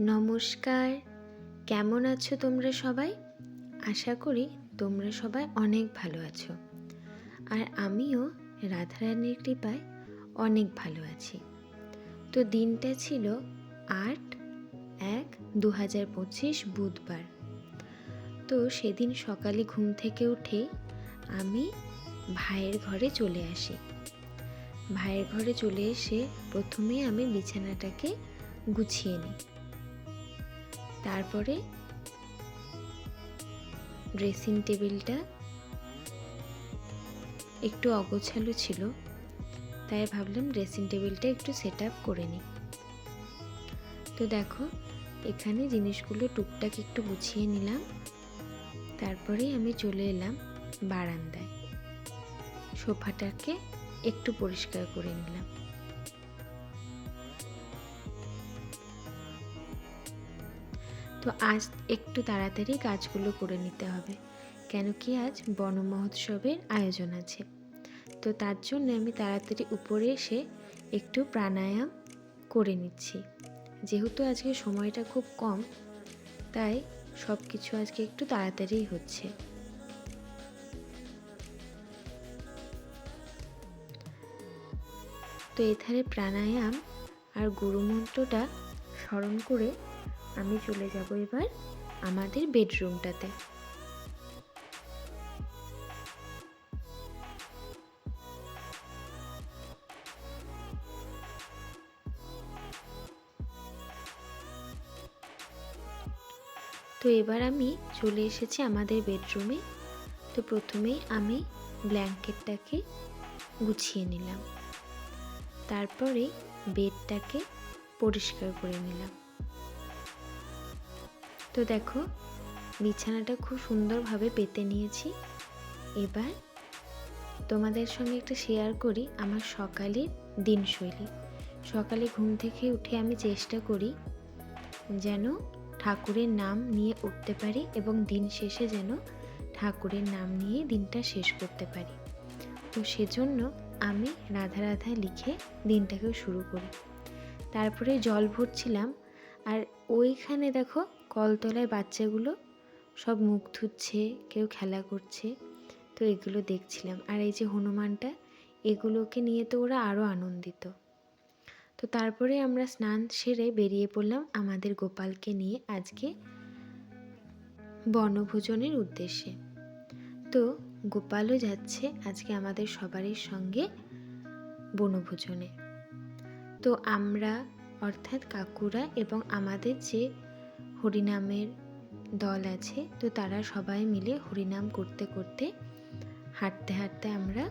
নমস্কার। কেমন আছো তোমরা সবাই? আশা করি তোমরা সবাই অনেক ভালো আছো। আর আমিও রাধারানীর কৃপায় অনেক ভালো আছি। তো দিনটা ছিল আট এক দু হাজার পঁচিশ বুধবার। তো সেদিন সকালে ঘুম থেকে উঠে আমি ভাইয়ের ঘরে চলে আসি। ভাইয়ের ঘরে চলে এসে প্রথমে আমি বিছানাটাকে গুছিয়ে নিই। তারপরে ড্রেসিং টেবিলটা একটু অগোছালো ছিল, তাই ভাবলাম ড্রেসিং টেবিলটা একটু সেট আপ করে নিই। তো দেখো, এখানে জিনিসগুলো টুকটাক একটু গুছিয়ে নিলাম, তারপরে আমি চলে এলাম বারান্দায়। সোফাটাকে একটু পরিষ্কার করে নিলাম। তো আজ একটু তাড়াতাড়ি কাজগুলো করে নিতে হবে। কেন কি আজ বন মহোৎসবের আয়োজন আছে। তো তার জন্য আমি তাড়াতাড়ি উপরে এসে একটু প্রাণায়াম করে নিচ্ছি। যেহেতু আজকে সময়টা খুব কম, তাই সব কিছু আজকে একটু তাড়াতাড়ি হচ্ছে। তো এধারে প্রাণায়াম আর গুরুমন্ত্রটা স্মরণ করে আমি চলে যাব এবার আমাদের বেডরুমটাতে। তো এবার আমি চলে এসেছি আমাদের বেডরুমে। তো প্রথমেই আমি ব্ল্যাঙ্কেটটাকে গুছিয়ে নিলাম। তারপরে বেডটাকে পরিষ্কার করে নিলাম। তো দেখো, বিছানাটা খুব সুন্দরভাবে পেতে নিয়েছি। এবার তোমাদের সঙ্গে একটা শেয়ার করি আমার সকালের দিনশৈলী। সকালে ঘুম থেকে উঠে আমি চেষ্টা করি যেন ঠাকুরের নাম নিয়ে উঠতে পারি এবং দিন শেষে যেন ঠাকুরের নাম নিয়ে দিনটা শেষ করতে পারি। তো সেজন্য আমি রাধা রাধা লিখে দিনটাকেও শুরু করি। তারপরে জল ভরছিলাম আর ওইখানে দেখো কলতলায় বাচ্চাগুলো সব মুখ ধুচ্ছে, কেউ খেলা করছে, তো এগুলো দেখছিলাম। আর এই যে হনুমানটা, এগুলোকে নিয়ে তো ওরা আরও আনন্দিত। তো তারপরে আমরা স্নান সেরে বেরিয়ে পড়লাম আমাদের গোপালকে নিয়ে আজকে বনভোজনের উদ্দেশ্যে। তো গোপালও যাচ্ছে আজকে আমাদের সবারই সঙ্গে বনভোজনে। তো আমরা অর্থাৎ কাকুরা এবং আমাদের যে হরিনামের দল আছে, তো তারা সবাই মিলে হরিনাম করতে করতে হাঁটতে হাঁটতে আমরা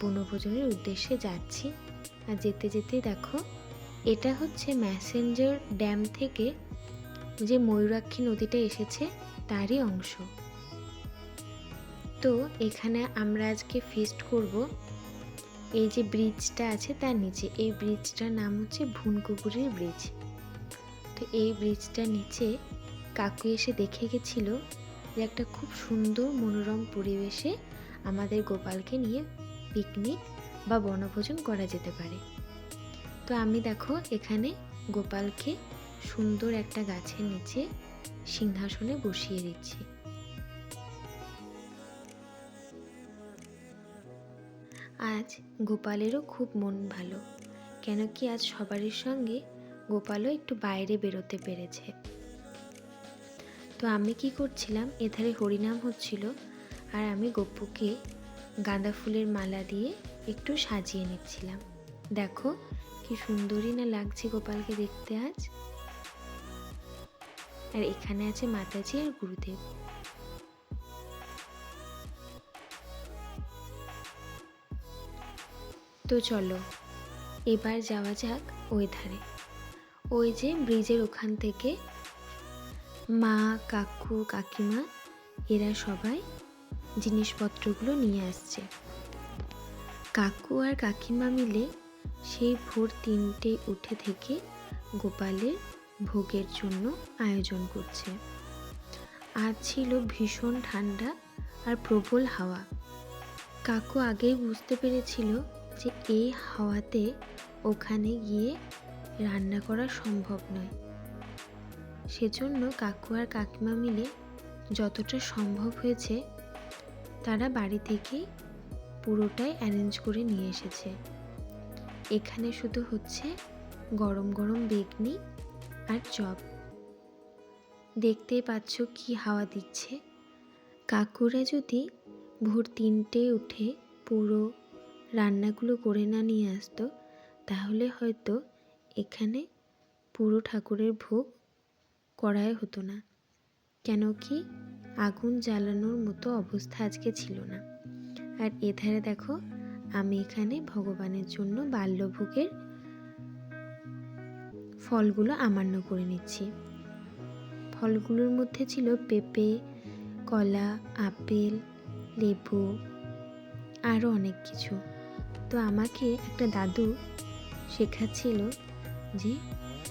বনভোজনের উদ্দেশ্যে যাচ্ছি। আর যেতে যেতে দেখো, এটা হচ্ছে ম্যাসেঞ্জার ড্যাম থেকে যে ময়ূরাক্ষী নদীটা এসেছে, তারই অংশ। তো এখানে আমরা আজকে ফিস্ট করব। এই যে ব্রিজটা আছে তার নিচে, এই ব্রিজটার নাম হচ্ছে ভুনকুপুরের ব্রিজ তো এই ব্রিজটার নিচে কাকু এসে দেখে গেছিল যে একটা খুব সুন্দর মনোরম পরিবেশে আমাদের গোপালকে নিয়ে পিকনিক বা বনভোজন করা যেতে পারে। তো আমি দেখো এখানে গোপালকে সুন্দর একটা গাছের নিচে সিংহাসনে বসিয়ে দিচ্ছি। আজ গোপালেরও খুব মন ভালো, কেন কি আজ সবারই সঙ্গে গোপালও একটু বাইরে বেরোতে পেরেছে। তো আমি কি করছিলাম, এধারে হরিনাম হচ্ছিল আর আমি গপ্পুকে গাঁদা ফুলের মালা দিয়ে একটু সাজিয়ে নিচ্ছিলাম। দেখো কি সুন্দরই না লাগছে গোপালকে দেখতে আজ। আর এখানে আছে মাতাজি আর গুরুদেব। তো চলো, এবার যাওয়া যাক ওই ধারে। ওই যে ব্রিজের ওখান থেকে মা, কাকু, কাকিমা, এরা সবাই জিনিসপত্রগুলো নিয়ে আসছে। কাকু আর কাকিমা মিলে সেই ভোর তিনটে উঠে থেকে গোপালের ভোগের জন্য আয়োজন করছে। আজ ছিল ভীষণ ঠান্ডা আর প্রবল হাওয়া। কাকু আগেই বুঝতে পেরেছিল যে এই হাওয়াতে ওখানে গিয়ে রান্না করা সম্ভব নয়। সেজন্য কাকু আর কাকিমা মিলে যতটা সম্ভব হয়েছে, তারা বাড়ি থেকেই পুরোটাই অ্যারেঞ্জ করে নিয়ে এসেছে। এখানে শুধু হচ্ছে গরম গরম বেগনি আর চপ। দেখতেই পাচ্ছ কি হাওয়া দিচ্ছে। কাকুরা যদি ভোর তিনটে উঠে পুরো রান্নাগুলো করে না নিয়ে আসতো, তাহলে হয়তো এখানে পুরো ঠাকুরের ভোগ করাই হতো না। কেন কি আগুন জ্বালানোর মতো অবস্থা আজকে ছিল না। আর এধারে দেখো, আমি এখানে ভগবানের জন্য বাল্যভোগের ফলগুলো আমান্য করে নিচ্ছি। ফলগুলোর মধ্যে ছিল পেঁপে, কলা, আপেল, লেবু, আরও অনেক কিছু। তো আমাকে একটা দাদু শেখাচ্ছিল যে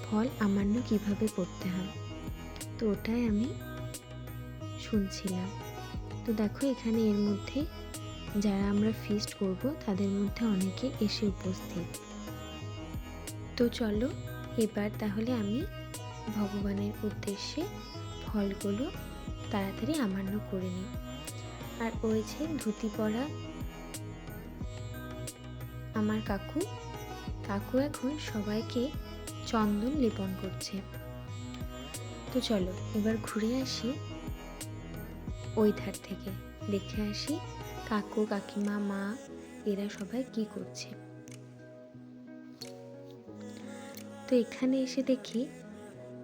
ফল আমান্য কীভাবে করতে হয়। তো ওটাই আমি শুনছিলাম। তো দেখো এখানে এর মধ্যে যারা আমরা ফিস্ট করব, তাদের মধ্যে অনেকে এসে উপস্থিত। তো চলো এবার তাহলে আমি ভগবানের উদ্দেশ্যে ফলগুলো তাড়াতাড়ি আমান্য করে নিই। আর ওই ধুতি পরা আমার কাকু। কাকু এখন সবাইকে চন্দন লেপন করছে। তো চলো, এবার ঘুরে আসি ওই ধার থেকে। দেখে আসি কাকু, কাকিমা, মা, এরা সবাই কি করছে। তো এখানে এসে দেখি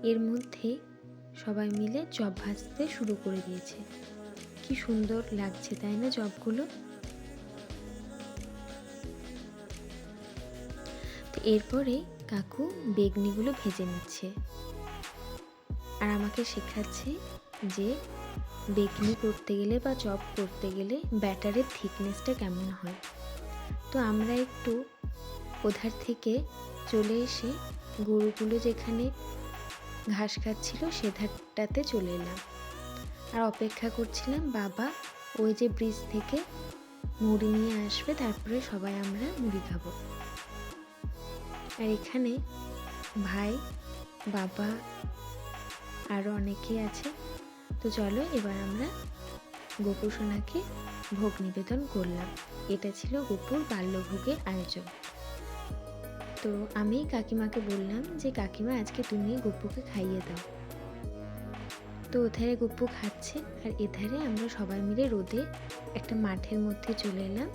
এর মধ্যে সবাই মিলে চপ ভাজতে শুরু করে দিয়েছে। কি সুন্দর লাগছে, তাই না চপগুলো? তো এরপরে কাকু বেগনিগুলো ভেজে নিচ্ছে। আর আমাকে শেখাচ্ছে যে বেগনি করতে গেলে বা চপ করতে গেলে ব্যাটারের থিকনেসটা কেমন হয়। তো আমরা একটু ওধার থেকে চলে এসে গরুগুলো যেখানে ঘাস খাচ্ছিল সে ধারটাতে চলে এলাম। আর অপেক্ষা করছিলাম, বাবা, ওই যে ব্রিজ থেকে মুড়ি নিয়ে আসবে, তারপরে সবাই আমরা মুড়ি খাব। আর এখানে ভাই, বাবা আরও অনেকেই আছে। তো চলো এবার আমরা গোপু সোনাকে ভোগ নিবেদন করলাম। এটা ছিল গোপুর বাল্যভোগের আয়োজন। তো আমি কাকিমাকে বললাম যে, কাকিমা, আজকে তুমি গপ্পুকে খাইয়ে দাও। তো ওধারে গপ্পু খাচ্ছে, আর এধারে আমরা সবাই মিলে রোদে একটা মাঠের মধ্যে চলে এলাম।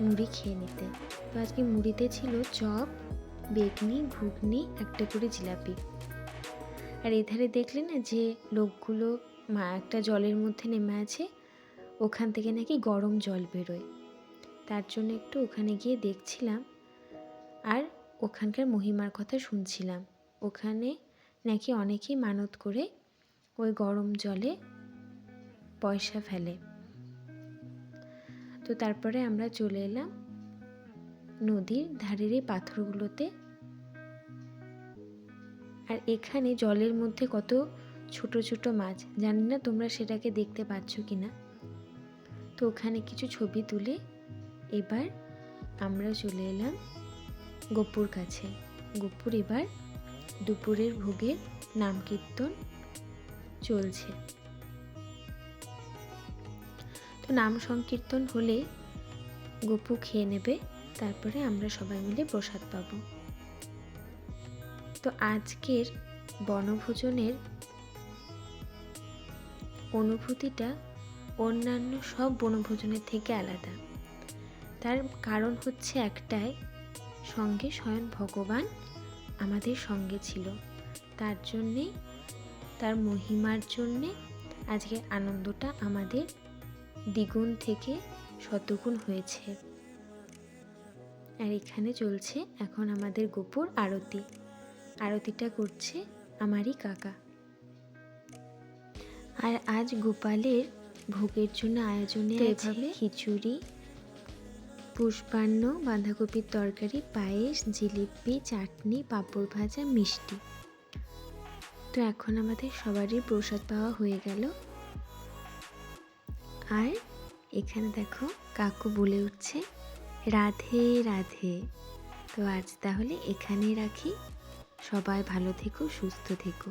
মুড়ি খেয়ে নিতে। তো আজকে মুড়িতে ছিল চপ, বেগনি, ঘুগনি, একটা করে জিলাপি। আর এধারে দেখলে না যে লোকগুলো মা একটা জলের মধ্যে নেমে আছে, ওখান থেকে নাকি গরম জল বেরোয়। তার জন্য একটু ওখানে গিয়ে দেখছিলাম আর ওখানকার মহিমার কথা শুনছিলাম। ওখানে নাকি অনেকেই মানত করে ওই গরম জলে পয়সা ফেলে। তো তারপরে আমরা চলে এলাম নদীর ধারের এই পাথরগুলোতে। আর এখানে জলের মধ্যে কত ছোট ছোট মাছ, জানি না তোমরা সেটাকে দেখতে পাচ্ছ কি না তো ওখানে কিছু ছবি তুলে এবার আমরা চলে এলাম গোপুর কাছে। গোপুর এবার দুপুরের ভোগের নাম কীর্তন চলছে। তো নাম সংকীর্তন হলে গোপু খেয়ে নেবে, তারপরে আমরা সবাই মিলে প্রসাদ পাব। তো আজকের বনভোজনের অনুভূতিটা অন্যান্য সব বনভোজনের থেকে আলাদা। তার কারণ হচ্ছে একটাই, সঙ্গে স্বয়ং ভগবান আমাদের সঙ্গে ছিল। তার জন্যে, তার মহিমার জন্যে আজকের আনন্দটা আমাদের দ্বিগুণ থেকে শতগুণ হয়েছে। আর এখানে চলছে এখন আমাদের গোপুর আরতি। আরতিটা করছে আমারই কাকা। আর আজ গোপালের ভোগের জন্য আয়োজনে এভাবে খিচুড়ি পুষ্পান্ন বাঁধাকপির তরকারি পায়েস জিলিপি চাটনি পাঁপড় ভাজা মিষ্টি। তো এখন আমাদের সবারই প্রসাদ পাওয়া হয়ে গেল। আর এখানে দেখো কাকু বলে উঠছে, রাধে রাধে। তো আজ তাহলে এখানেই রাখি। সবাই ভালো থেকো, সুস্থ থেকো।